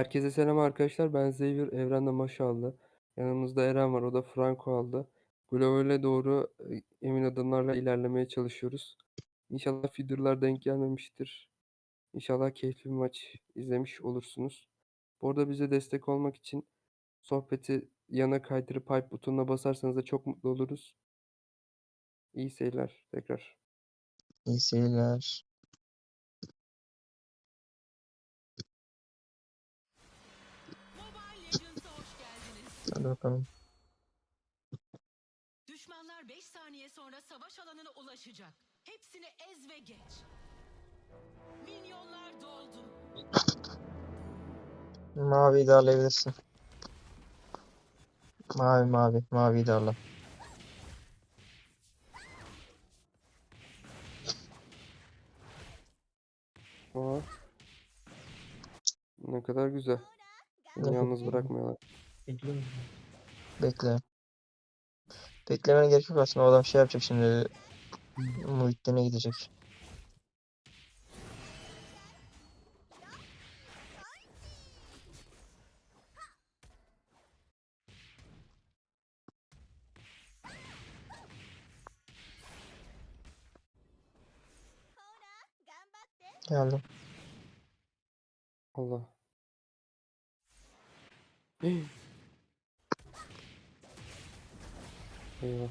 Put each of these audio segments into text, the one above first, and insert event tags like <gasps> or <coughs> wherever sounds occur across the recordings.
Herkese selam arkadaşlar. Ben Xavier, Evren'de maç aldı. Yanımızda Eren var, o da Franco aldı. Globale doğru e, emin adımlarla ilerlemeye çalışıyoruz. İnşallah feeder'lar denk gelmemiştir. İnşallah keyifli bir maç izlemiş olursunuz. Bu arada bize destek olmak için sohbeti yana kaydırıp hype butonuna basarsanız da çok mutlu oluruz. İyi seyirler tekrar. İyi seyirler. Hadi bakalım. Düşmanlar 5 saniye sonra savaş alanına ulaşacak. Hepsini ez ve geç. Minyonlar doldu. Maviyi de alabilirsin. Mavi mavi. Maviyi de al. Aa. Ne kadar güzel. Beni yalnız bırakmıyorlar. Bekle. Beklemene gerek yok aslında. O adam şey yapacak şimdi. Muhittin'e gidecek. Geldim. Allah. <laughs> Eyvah.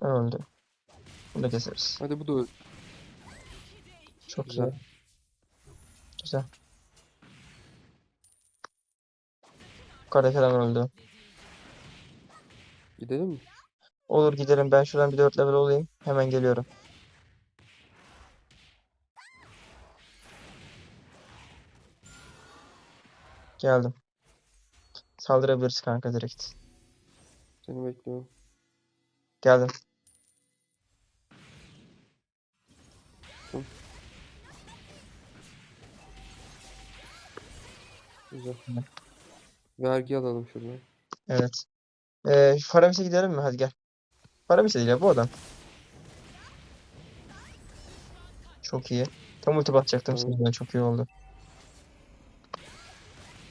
Öldü. Bunu da keseriz. Hadi bu da öl. Çok Güzel. güzel. Güzel. Adam öldü. Gidelim mi? Olur gidelim. Ben şuradan bir 4 level olayım. Hemen geliyorum. Geldim. Saldırabiliriz kanka direkt. Seni bekliyorum. Geldim. Güzel. Hı. Vergi alalım şuradan. Evet. Ee, Faramis'e gidelim mi? Hadi gel. Faramis değil ya bu adam. Çok iyi. Tam ulti batacaktım Tamam. sizden. Çok iyi oldu.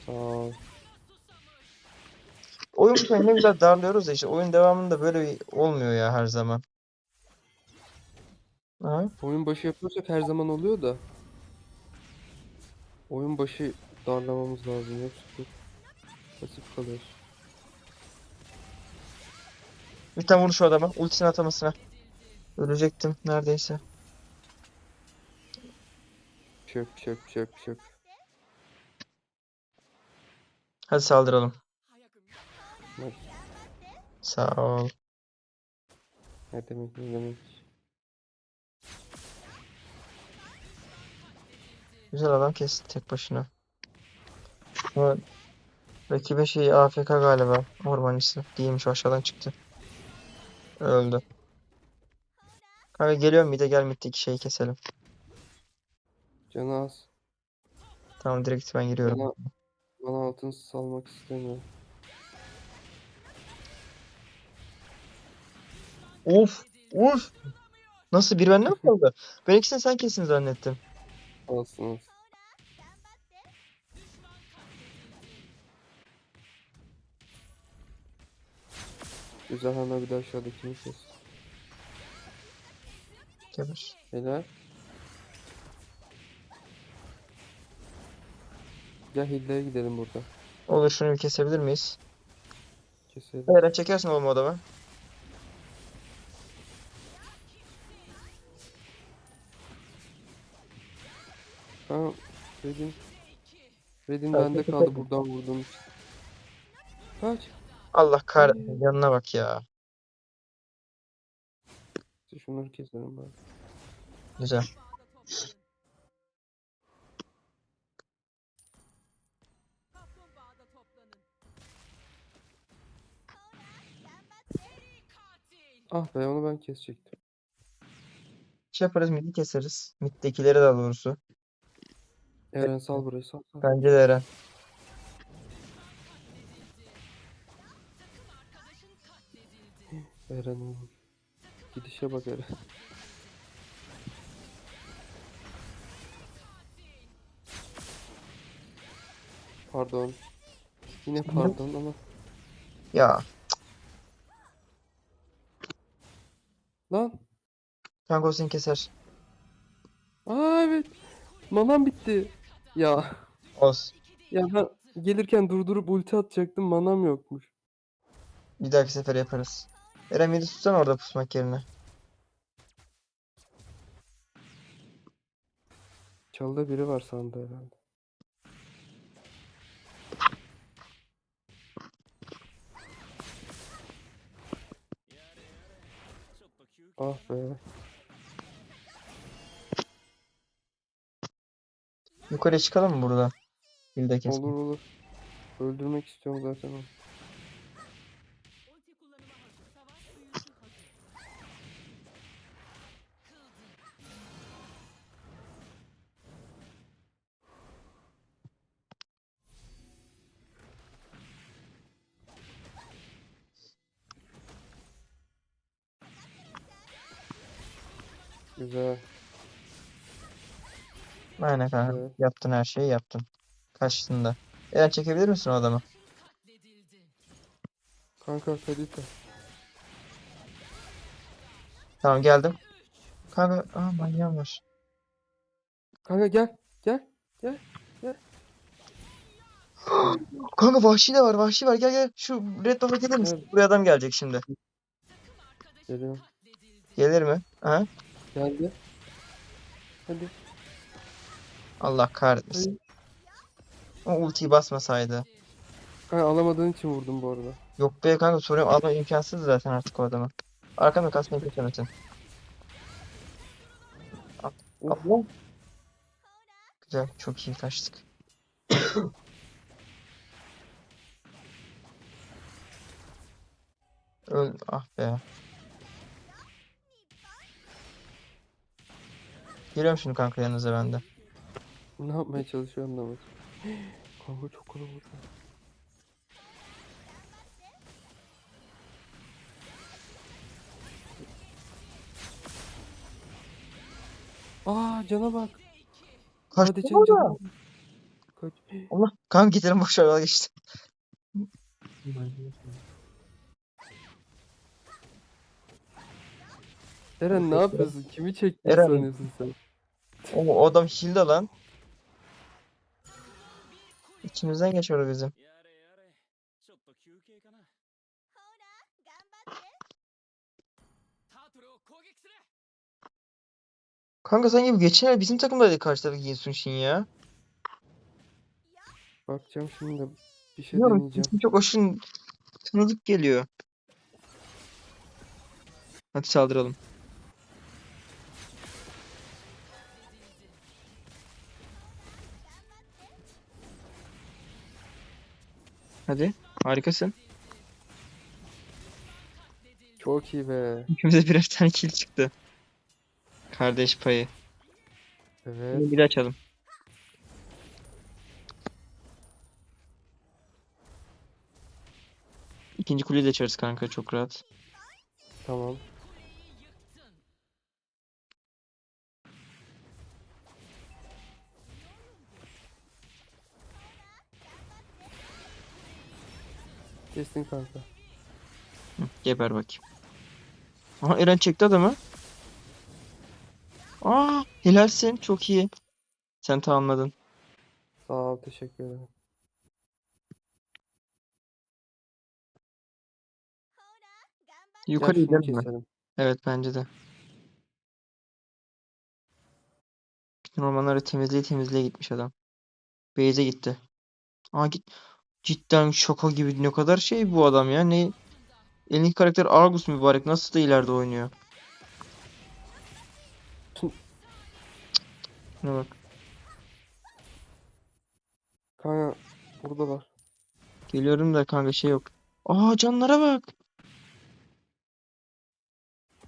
Sağ ol. Oyun başında ne güzel darlıyoruz da işte oyun devamında böyle olmuyor ya her zaman. Ha? Oyun başı yapıyorsak her zaman oluyor da. Oyun başı darlamamız lazım. Yoksa pasif kalıyoruz. Bir tane vur şu adama. Ultisini atamasına. Ölecektim neredeyse. Çök çök çök çök. Hadi saldıralım. Ne, Sağ ol. ne demek ne demek. Güzel adam kesti tek başına. Ama rakibin şeyi AFK galiba. Ormancısı. Değilmiş aşağıdan çıktı. Öldü. Kanka geliyorum bir de gel middeki şeyi keselim. Canı az. Tamam direkt ben giriyorum. Bana, bana altın salmak istemiyor. Of! Of! Nasıl bir bende mi kaldı? Ben ikisini sen kesin zannettim. Alsın. Güzel hemen bir de aşağıdakini kes. Geber. Helal. Gel Hilla'ya gidelim burada. Olur şunu bir kesebilir miyiz? Keselim. Eren çekersin oğlum o adamı. Red'in bende kaldı buradan vurduğum için. Kaç. Allah kahretsin yanına bak ya. İşte şunları keselim bari. Güzel. Ah be onu ben kesecektim. Şey yaparız midi keseriz. Middekileri daha doğrusu. Eren sal burayı sal sal. Bence de Eren. Arkadaşın katledildi. Eren oğlum. Gidişe bak Eren. Pardon. Yine pardon ama. Ya Lan. kanka o seni keser. Aa evet. Manam bitti. Ya. Olsun. Ya ben gelirken durdurup ulti atacaktım. Manam yokmuş. Bir dahaki sefer yaparız. Eren midi tutsana orada pusmak yerine. Çalda biri var sandı herhalde. Ah be. Yukarı çıkalım mı burada? Hilde kesme. Olur olur. Öldürmek istiyorum zaten onu. Güzel. Aynen kanka. Evet. Yaptın her şeyi yaptın. Kaçtın da. Eren çekebilir misin o adamı? Kanka Kadita. Tamam geldim. Kanka aa manyağım var. Kanka gel. Gel. <gasps> Kanka vahşi de var vahşi var gel gel. Şu red buff'a gelir misin? Evet. Buraya adam gelecek şimdi. Geliyorum. Gelir mi? Ha? Geldi. Hadi. Allah kahretmesin. O ultiyi basmasaydı. Kanka alamadığın için vurdum bu arada. Yok be kanka soruyorum alma imkansız zaten artık o adamı. Arkamda kasmayı geçemesin. Of. Allah. Güzel çok iyi kaçtık. <coughs> Öl ah be. Geliyorum şimdi kanka yanınıza ben de. Ne yapmaya çalışıyor anlamadım. Kanka çok kalabalık. Aa cana bak. Kaç Hadi orada? cana bak. Kaç. Allah kanka gidelim boş ver geçti. Eren ne yapıyorsun? Kimi çektin Eren- sanıyorsun sen? O, o adam hilde lan üstümüzden geçiyor bizim. Kanka sanki geçen ay bizim takımdaydı karşıdaki Yesunshin ya. Bakacağım şimdi bir şey Bilmiyorum, deneyeceğim. Çok aşırı tanıdık geliyor. Hadi saldıralım. Hadi harikasın. Çok iyi be. İkimize birer tane kill çıktı. Kardeş payı. Evet. Bir de açalım. İkinci kuleyi de açarız kanka çok rahat. Tamam. Kestin kanka. Hı, geber bakayım. Aha Eren çekti adamı. Aa helalsin çok iyi. Sen tamamladın. Sağ ol teşekkür ederim. Yukarı Gel şunu gidelim mi? keselim. Evet bence de. Bütün ormanları temizleye temizleye gitmiş adam. Beyze gitti. Aa git. Cidden şaka gibi ne kadar şey bu adam ya. Ne elindeki karakter Argus mübarek nasıl da ileride oynuyor. Ne bak. Kanka buradalar. Geliyorum da kanka şey yok. Aa canlara bak.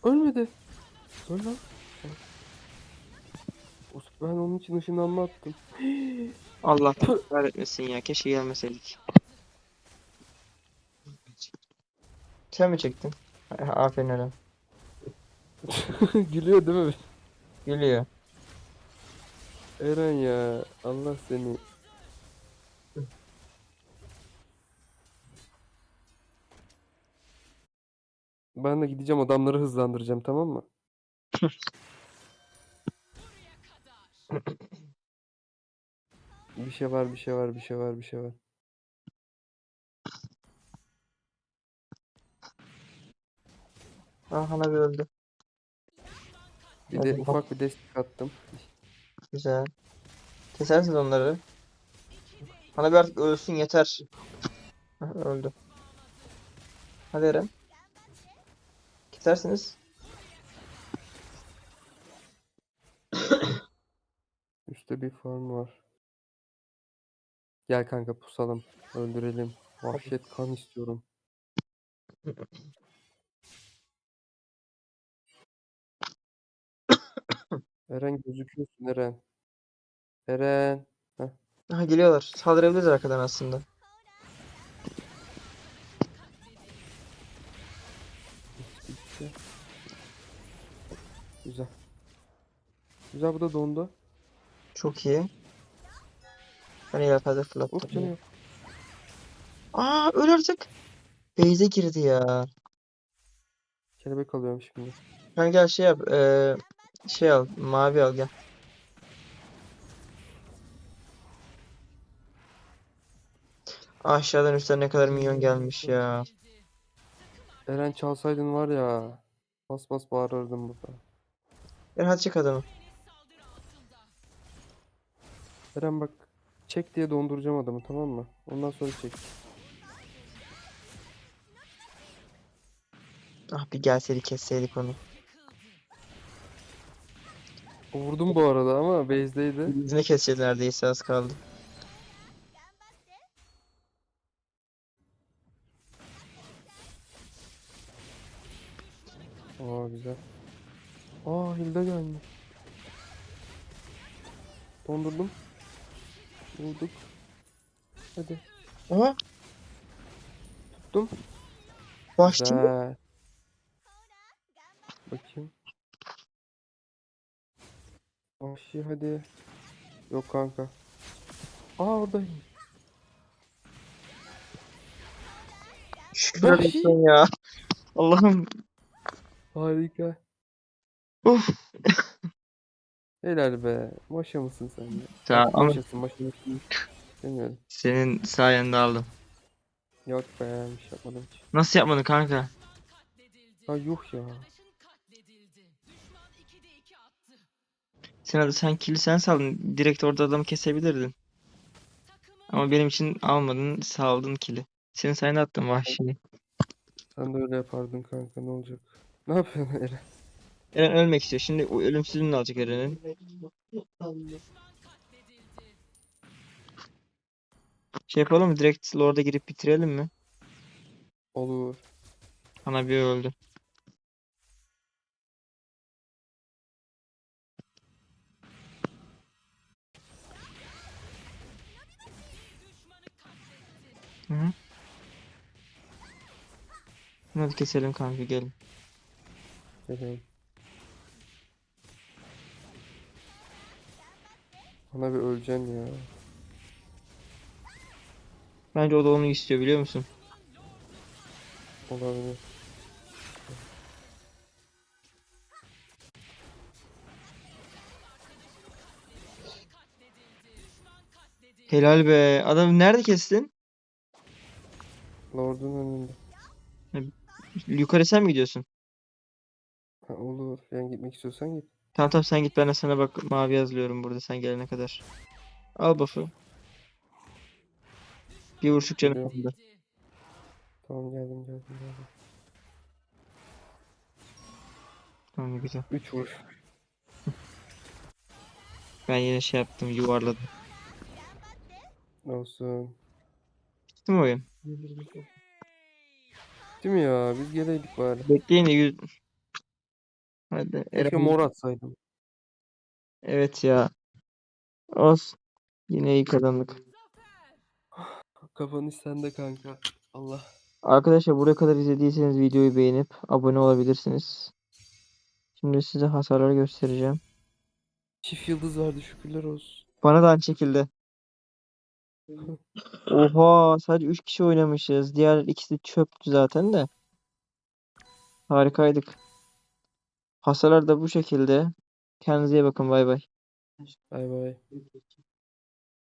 Ölmedi. Öl lan. Ben onun için ışınlanma attım. <gasps> Allah kahretmesin ya. Keşke gelmeseydik. Sen mi çektin? <laughs> Aferin Eren. <laughs> Gülüyor değil mi? Gülüyor. Eren ya Allah seni. Ben de gideceğim adamları hızlandıracağım tamam mı? <laughs> Bir şey var, bir şey var, bir şey var, bir şey var. Ah Hana bir öldü. Bir de Hadi bak. ufak bir destek attım. Güzel. Kesersiniz onları. Hana bir artık ölsün yeter. Hah, öldü. Hadi Eren. Kesersiniz. Üstte bir farm var. Gel kanka pusalım. Öldürelim. Vahşet kan istiyorum. Eren gözüküyorsun Eren. Eren. Aha geliyorlar. Saldırabiliriz arkadan aslında. Güzel. Güzel bu da dondu. Çok iyi. Ben ileride Of fırlattım. canı yok. Aa öl artık. Base'e girdi ya. Kelebek alıyorum şimdi. Sen gel şey yap. eee, şey al. Mavi al gel. Aşağıdan üstten ne kadar minyon gelmiş ya. Eren çalsaydın var ya. Bas bas bağırırdım burada. Eren hadi çık adamı. Eren bak. Çek diye donduracağım adamı tamam mı? Ondan sonra çek. Ah bir gelseydik kesseydik onu. Vurdum bu arada ama base'deydi. Yüzüne keseceğiz neredeyse az kaldı. Aa güzel. Aa Hilda gelmiş. Dondurdum. Vurduk. Hadi. Aha Tuttum. vahşi. Güzel. Bakayım. Vahşi hadi. Yok kanka. Aa oradayım. Şükürler Vahşi. olsun ya. Allah'ım. Harika. Uf. Helal be. Maşa mısın sen ya? Sağ ama Maşasın maşa mısın? Demiyorum. senin sayende aldım. Yok be bir şey yapmadım hiç. Nasıl yapmadın kanka? Ha yuh ya. Sen hadi sen kill'i sen saldın. Direkt orada adamı kesebilirdin. Ama benim için almadın, saldın kill'i. Senin sayende attım vahşiyi. Sen de öyle yapardın kanka ne olacak? Ne yapıyorsun Eren? Eren ölmek istiyor. Şimdi o ölümsüzlüğünü alacak Eren'in. Şey yapalım mı? Direkt Lord'a girip bitirelim mi? Olur. Ana bir öldü. Hı hı. Hadi keselim kanka gelin. Gelelim. Bana bir öleceksin ya. Bence o da onu istiyor biliyor musun? Olabilir. Helal be. Adam nerede kestin? Lord'un önünde. Yukarı sen mi gidiyorsun? Ha, olur. Yani gitmek istiyorsan git. Tamam tamam sen git ben de sana bak mavi yazıyorum burada sen gelene kadar. Al buff'ı. Bir vuruşluk canım kaldı. Tamam geldim geldim geldim. Tamam güzel. 3 vuruş. <laughs> Ben yine şey yaptım yuvarladım. Olsun. Bitti mi oyun? Değil mi ya? Biz geleydik bari. Bekleyin de. Hadi Keşke Eren. mor atsaydım. Evet ya. Olsun. Yine iyi kazandık. <sighs> Kafanız sende kanka. Allah. Arkadaşlar buraya kadar izlediyseniz videoyu beğenip abone olabilirsiniz. Şimdi size hasarları göstereceğim. Çift yıldız vardı şükürler olsun. Bana da aynı şekilde. <laughs> Oha sadece 3 kişi oynamışız. Diğer ikisi çöptü zaten de. Harikaydık. Hasarlar da bu şekilde. Kendinize iyi bakın. Bay bay. Bay bay.